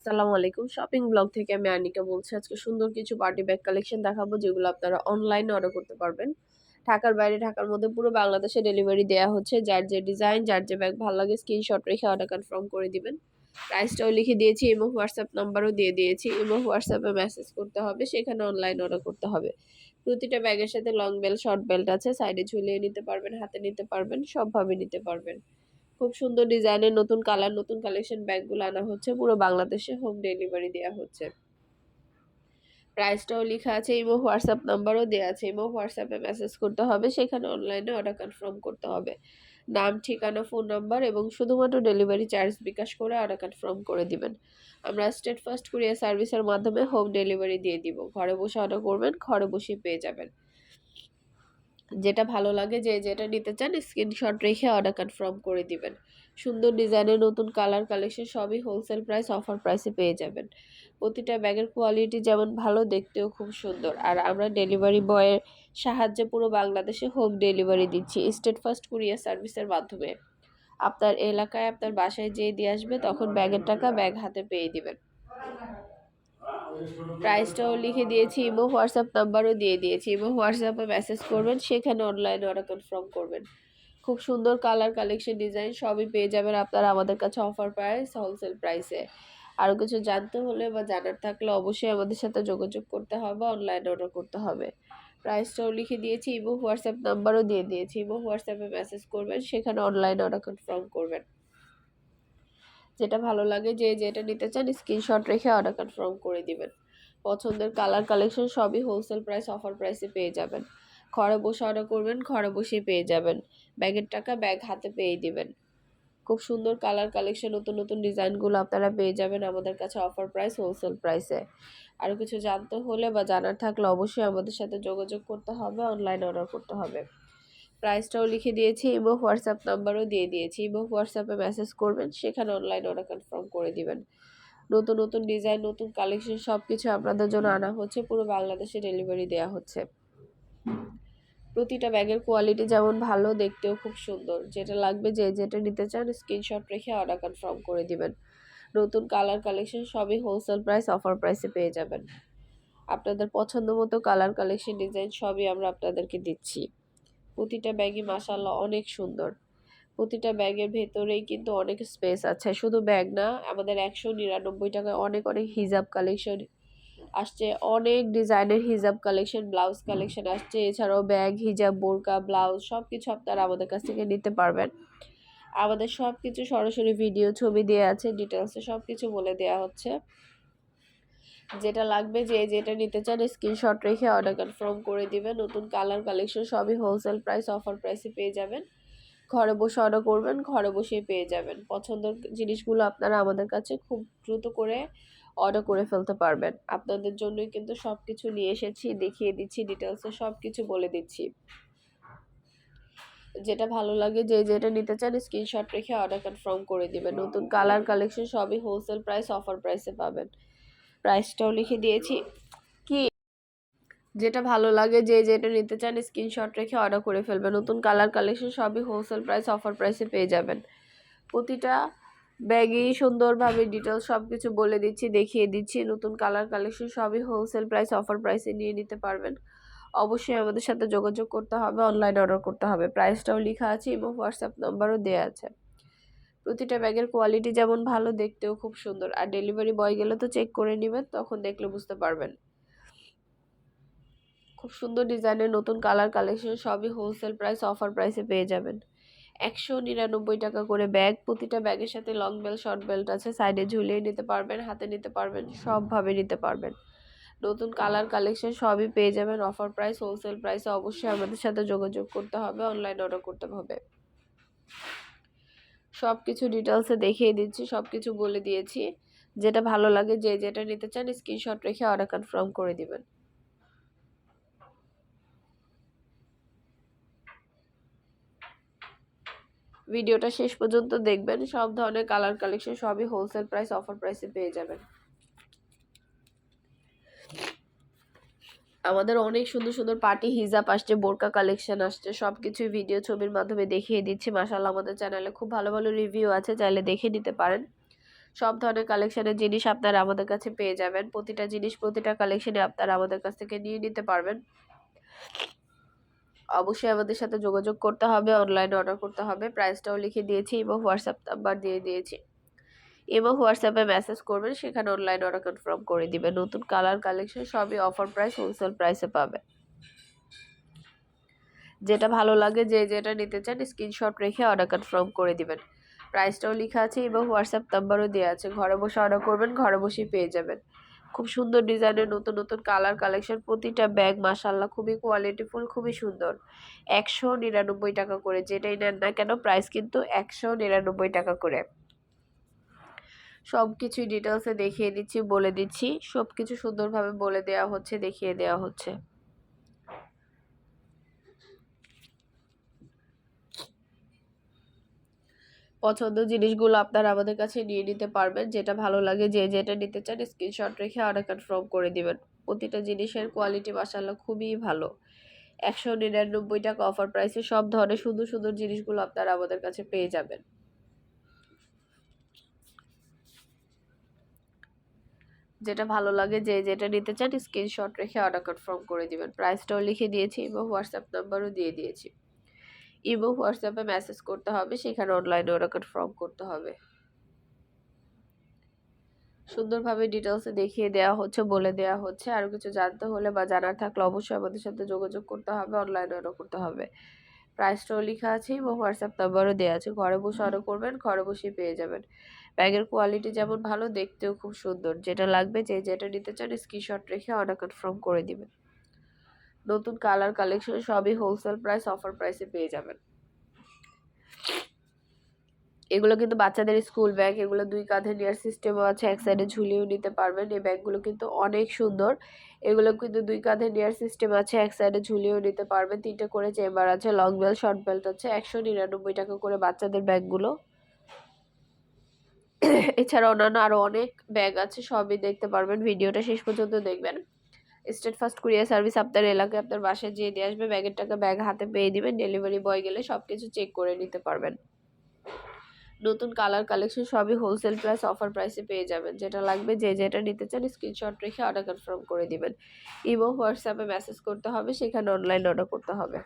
আসসালামু আলাইকুম। Shopping blog থেকে আমি আনিকা বলছি। আজকে সুন্দর কিছু পার্টি ব্যাগ কালেকশন দেখাবো, যেগুলো আপনারা অনলাইনে অর্ডার করতে পারবেন। ঢাকার বাইরে, ঢাকার মধ্যে পুরো বাংলাদেশে ডেলিভারি দেওয়া হচ্ছে। যার যে ডিজাইন যার যে ব্যাগ ভালো লাগে স্ক্রিনশট রেখে অর্ডার কনফার্ম করে দিবেন। প্রাইসটাও লিখে দিয়েছি ইমো হোয়াটসঅ্যাপ নাম্বারও দিয়ে দিয়েছি ইমো হোয়াটসঅ্যাপে মেসেজ করতে হবে, সেখানে অনলাইন অর্ডার করতে হবে। প্রতিটা ব্যাগের সাথে লং বেল্ট শর্ট বেল্ট আছে। সাইডে ঝুলিয়ে নিতে পারবেন, হাতে নিতে পারবেন, সবভাবে নিতে পারবেন। খুব সুন্দর ডিজাইনের নতুন কালার, নতুন কালেকশন ব্যাগগুলো আনা হচ্ছে। পুরো বাংলাদেশে হোম ডেলিভারি দেওয়া হচ্ছে। প্রাইসটাও লেখা আছে ইমো হোয়াটসঅ্যাপ নাম্বারও দেওয়া আছে। ইমো হোয়াটসঅ্যাপে মেসেজ করতে হবে, সেখানে অনলাইনে অর্ডার কনফার্ম করতে হবে। নাম, ঠিকানা ফোন নাম্বার এবং শুধুমাত্র ডেলিভারি চার্জ বিকাশ করে অর্ডার কনফার্ম করে দিবেন। আমরা স্টেট ফার্স্ট কুরিয়ার সার্ভিসের মাধ্যমে হোম ডেলিভারি দিয়ে দিব। ঘরে বসে অর্ডার করবেন, ঘরে বসে পেয়ে যাবেন। যেটা ভালো লাগে যে যেটা নিতে চান স্ক্রিনশট রেখে অর্ডার কনফার্ম করে দিবেন। সুন্দর ডিজাইনের নতুন কালার কালেকশন সবই হোলসেল প্রাইস অফার প্রাইসে পেয়ে যাবেন। প্রতিটা ব্যাগের কোয়ালিটি যেমন ভালো, দেখতেও খুব সুন্দর। আর আমরা ডেলিভারি বয়ের সাহায্যে পুরো বাংলাদেশে হোম ডেলিভারি দিচ্ছি স্টেট ফার্স্ট কুরিয়ার সার্ভিসের মাধ্যমে। আপনার এলাকায় আপনার বাসায় যেয়ে দিয়ে আসবে, তখন ব্যাগের টাকা ব্যাগ হাতে পেয়ে দিবেন। প্রাইসটাও লিখে দিয়েছি ইমো হোয়াটসঅ্যাপ নাম্বারও দিয়ে দিয়েছি ইমো হোয়াটসঅ্যাপে মেসেজ করবেন, সেখানে অনলাইনে অর্ডার কনফার্ম করবেন। খুব সুন্দর কালার কালেকশন ডিজাইন সবই পেয়ে যাবেন আপনারা আমাদের কাছে অফার প্রাইস হোলসেল প্রাইসে আরও কিছু জানতে হলে বা জানার থাকলে অবশ্যই আমাদের সাথে যোগাযোগ করতে হবে অনলাইনে অর্ডার করতে হবে। প্রাইসটাও লিখে দিয়েছি ইমো হোয়াটসঅ্যাপ নাম্বারও দিয়ে দিয়েছি ইমো হোয়াটসঅ্যাপে মেসেজ করবেন, সেখানে অনলাইনে অর্ডার কনফার্ম করবেন। যেটা ভালো লাগে যে যেটা নিতে চান স্ক্রিনশট রেখে অর্ডার কনফার্ম করে দিবেন। পছন্দের কালার কালেকশন সবই হোলসেল প্রাইস অফার প্রাইসে পেয়ে যাবেন। ঘরে বসে অর্ডার করবেন, ঘরে বসেই পেয়ে যাবেন। ব্যাগের টাকা ব্যাগ হাতে পেয়ে দিবেন। খুব সুন্দর কালার কালেকশন নতুন নতুন ডিজাইনগুলো আপনারা পেয়ে যাবেন আমাদের কাছে অফার প্রাইস হোলসেল প্রাইসে আরও কিছু জানতে হলে বা জানার থাকলে অবশ্যই আমাদের সাথে যোগাযোগ করতে হবে অনলাইন অর্ডার করতে হবে। প্রাইসটাও লিখে দিয়েছি এবং হোয়াটসঅ্যাপ নাম্বারও দিয়ে দিয়েছি। এবং হোয়াটসঅ্যাপে মেসেজ করবেন, সেখানে অনলাইন অর্ডার কনফার্ম করে দিবেন। নতুন নতুন ডিজাইন নতুন কালেকশন সব কিছু আপনাদের জন্য আনা হচ্ছে, পুরো বাংলাদেশে ডেলিভারি দেওয়া হচ্ছে। প্রতিটা ব্যাগের কোয়ালিটি যেমন ভালো, দেখতেও খুব সুন্দর। যেটা লাগবে, যে যেটা নিতে চান স্ক্রিনশট রেখে অর্ডার কনফার্ম করে দিবেন। নতুন কালার কালেকশন সবই হোলসেল প্রাইস অফার প্রাইসে পেয়ে যাবেন। আপনাদের পছন্দ মতো কালার কালেকশন ডিজাইন সবই আমরা আপনাদেরকে দিচ্ছি। প্রতিটা ব্যাগই মাসাল্লাহ অনেক সুন্দর। প্রতিটা ব্যাগের ভেতরেই কিন্তু অনেক স্পেস আছে। শুধু ব্যাগ না, আমাদের একশো নিরানব্বই টাকায় অনেক অনেক হিজাব কালেকশন আসছে। অনেক ডিজাইনের হিজাব কালেকশন ব্লাউজ কালেকশন আসছে। এছাড়াও ব্যাগ, হিজাব, বোরকা ব্লাউজ সব কিছু আপনারা আমাদের কাছ থেকে নিতে পারবেন। আমাদের সব কিছু সরাসরি ভিডিও ছবি দেওয়া আছে ডিটেলসে সব কিছু বলে দেওয়া হচ্ছে। যেটা লাগবে যে যেটা নিতে চান স্ক্রিনশট রেখে অর্ডার কনফার্ম করে দিবেন। নতুন কালার কালেকশন সবই হোলসেল প্রাইস অফার প্রাইসে পেয়ে যাবেন। ঘরে বসে অর্ডার করবেন, ঘরে বসেই পেয়ে যাবেন। পছন্দের জিনিসগুলো আপনারা আমাদের কাছে খুব দ্রুত করে অর্ডার করে ফেলতে পারবেন। আপনাদের জন্যই কিন্তু সব কিছু নিয়ে এসেছি, দেখিয়ে দিচ্ছি ডিটেলসে সব কিছু বলে দিচ্ছি। যেটা ভালো লাগে যে যেটা নিতে চান স্ক্রিনশট রেখে অর্ডার কনফার্ম করে দিবেন। নতুন কালার কালেকশন সবই হোলসেল প্রাইস অফার প্রাইসে পাবেন। প্রাইসটাও লিখে দিয়েছি। কি? যেটা ভালো লাগে যে, যেটা নিতে চান স্ক্রিনশট রেখে অর্ডার করে ফেলবেন। নতুন কালার কালেকশন সবই হোলসেল প্রাইস অফার প্রাইসে পেয়ে যাবেন। প্রতিটা ব্যাগই সুন্দরভাবে ডিটেলস সব কিছু বলে দিচ্ছি, দেখিয়ে দিচ্ছি। নতুন কালার কালেকশন সবই হোলসেল প্রাইস অফার প্রাইসে নিয়ে নিতে পারবেন। অবশ্যই আমাদের সাথে যোগাযোগ করতে হবে অনলাইন অর্ডার করতে হবে। প্রাইসটাও লেখা আছে এবং হোয়াটসঅ্যাপ নাম্বারও দেওয়া আছে। প্রতিটা ব্যাগের কোয়ালিটি যেমন ভালো, দেখতেও খুব সুন্দর। আর ডেলিভারি বয় গেলে তো চেক করে নেবেন, তখন দেখলে বুঝতে পারবেন। খুব সুন্দর ডিজাইনের নতুন কালার কালেকশন সবই হোলসেল প্রাইস অফার প্রাইসে পেয়ে যাবেন। একশো নিরানব্বই টাকা করে ব্যাগ প্রতিটা ব্যাগের সাথে লং বেল্ট শর্ট বেল্ট আছে সাইডে ঝুলিয়ে নিতে পারবেন, হাতে নিতে পারবেন, সবভাবে নিতে পারবেন। নতুন কালার কালেকশন সবই পেয়ে যাবেন অফার প্রাইস হোলসেল প্রাইসে অবশ্যই আমাদের সাথে যোগাযোগ করতে হবে অনলাইন অর্ডার করতে হবে। সব কিছু ডিটেলসে দেখিয়ে দিচ্ছি সব কিছু বলে দিয়েছি। যেটা ভালো লাগে, যে যেটা নিতে চান স্ক্রিনশট রেখে অর্ডার কনফার্ম করে দিবেন। ভিডিওটা শেষ পর্যন্ত দেখবেন। সব ধরনের কালার কালেকশন সবই হোলসেল প্রাইস অফার প্রাইসে পেয়ে যাবেন। আমাদের অনেক সুন্দর সুন্দর পার্টি, হিজাব আসছে, বোরকা কালেকশন আসছে সব কিছুই ভিডিও ছবির মাধ্যমে দেখিয়ে দিচ্ছি। মাসাল্লাহ আমাদের চ্যানেলে খুব ভালো ভালো রিভিউ আছে, চাইলে দেখে নিতে পারেন। সব ধরনের কালেকশনের জিনিস আপনারা আমাদের কাছে পেয়ে যাবেন। প্রতিটা জিনিস, প্রতিটা কালেকশনে আপনারা আমাদের কাছ থেকে নিয়ে নিতে পারবেন। অবশ্যই আমাদের সাথে যোগাযোগ করতে হবে অনলাইনে অর্ডার করতে হবে। প্রাইসটাও লিখে দিয়েছি এবং হোয়াটসঅ্যাপ নাম্বার দিয়ে দিয়েছি। এবং হোয়াটসঅ্যাপে মেসেজ করবেন, সেখানে অনলাইন অর্ডার কনফার্ম করে দিবেন। নতুন কালার কালেকশন সবই অফার প্রাইস হোলসেল প্রাইসে পাবে। যেটা ভালো লাগে, যে যেটা নিতে চান স্ক্রিনশট রেখে অর্ডার কনফার্ম করে দিবেন। প্রাইসটাও লেখা আছে এবং হোয়াটসঅ্যাপ নাম্বারও দেওয়া আছে। ঘরে বসে অর্ডার করবেন, ঘরে বসেই পেয়ে যাবেন। খুব সুন্দর ডিজাইনের নতুন নতুন কালার কালেকশন প্রতিটা ব্যাগ মাসাল্লাহ খুবই কোয়ালিটিফুল খুবই সুন্দর। একশো নিরানব্বই টাকা করে, যেটাই নেন না কেন প্রাইস কিন্তু একশো নিরানব্বই টাকা করে। সব কিছুই ডিটেলসে দেখিয়ে দিচ্ছি, বলে দিচ্ছি। সব কিছু সুন্দরভাবে বলে দেওয়া হচ্ছে, দেখিয়ে দেওয়া হচ্ছে। পছন্দ জিনিসগুলো আপনারা আমাদের কাছে নিয়ে নিতে পারবেন। যেটা ভালো লাগে, যে যেটা নিতে চান স্ক্রিনশট রেখে অর্ডার কনফার্ম করে দিবেন। প্রতিটা জিনিসের কোয়ালিটি মাসাল্লাহ খুবই ভালো। একশো নিরানব্বই টাকা অফার প্রাইসে সব ধরনের সুন্দর সুন্দর জিনিসগুলো আপনারা আমাদের কাছে পেয়ে যাবেন। যেটা ভালো লাগে যে যেটা নিতে চান স্ক্রিনশট রেখে অর্ডার কনফার্ম করে দিবেন। প্রাইসটাও লিখে দিয়েছি এবং হোয়াটসঅ্যাপ নাম্বারও দিয়ে দিয়েছি। ইমো হোয়াটসঅ্যাপে মেসেজ করতে হবে, সেখানে অনলাইনে ওরা কনফার্ম করতে হবে। সুন্দরভাবে ডিটেলসে দেখিয়ে দেওয়া হচ্ছে, বলে দেওয়া হচ্ছে। আরও কিছু জানতে হলে বা জানার থাকলে অবশ্যই আমাদের সাথে যোগাযোগ করতে হবে অনলাইনে অর্ডার করতে হবে। প্রাইসটাও লেখা আছে এবং হোয়াটসঅ্যাপ নাম্বারও দেওয়া আছে। ঘরে বসে অর্ডার করবেন, ঘরে বসেই পেয়ে যাবেন। ব্যাগের কোয়ালিটি যেমন ভালো, দেখতেও খুব সুন্দর। যেটা লাগবে, যে যেটা নিতে চান স্ক্রিনশট রেখে অর্ডার কনফার্ম করে দিবেন। নতুন কালার কালেকশন সবই হোলসেল প্রাইস অফার প্রাইসে পেয়ে যাবেন। এগুলো কিন্তু বাচ্চাদের স্কুল ব্যাগ এগুলো দুই কাঁধে নেওয়ার সিস্টেমও আছে, এক সাইডে ঝুলিয়েও নিতে পারবেন। এই ব্যাগগুলো কিন্তু অনেক সুন্দর। এগুলো কিন্তু দুই কাঁধে নেওয়ার সিস্টেম আছে, এক সাইডে ঝুলিয়েও নিতে পারবেন। তিনটে করে চেম্বার আছে লং বেল্ট শর্ট বেল্ট আছে। একশো নিরানব্বই টাকা করে বাচ্চাদের ব্যাগগুলো এছাড়া অন্যান্য আরও অনেক ব্যাগ আছে, সবই দেখতে পারবেন। ভিডিওটা শেষ পর্যন্ত দেখবেন। স্টেট ফার্স্ট কুরিয়ার সার্ভিস আপনার এলাকায় আপনার বাসায় যেয়ে দিয়ে আসবে ব্যাগের টাকা ব্যাগ হাতে পেয়ে দিবেন ডেলিভারি বয় গেলে সব কিছু চেক করে নিতে পারবেন। নতুন কালার কালেকশন সবই হোলসেল প্রাইস অফার প্রাইসে পেয়ে যাবেন। যেটা লাগবে, যে যেটা নিতে চান স্ক্রিনশট রেখে অর্ডার কনফার্ম করে দিবেন। ইমো হোয়াটসঅ্যাপে মেসেজ করতে হবে, সেখানে অনলাইন অর্ডার করতে হবে।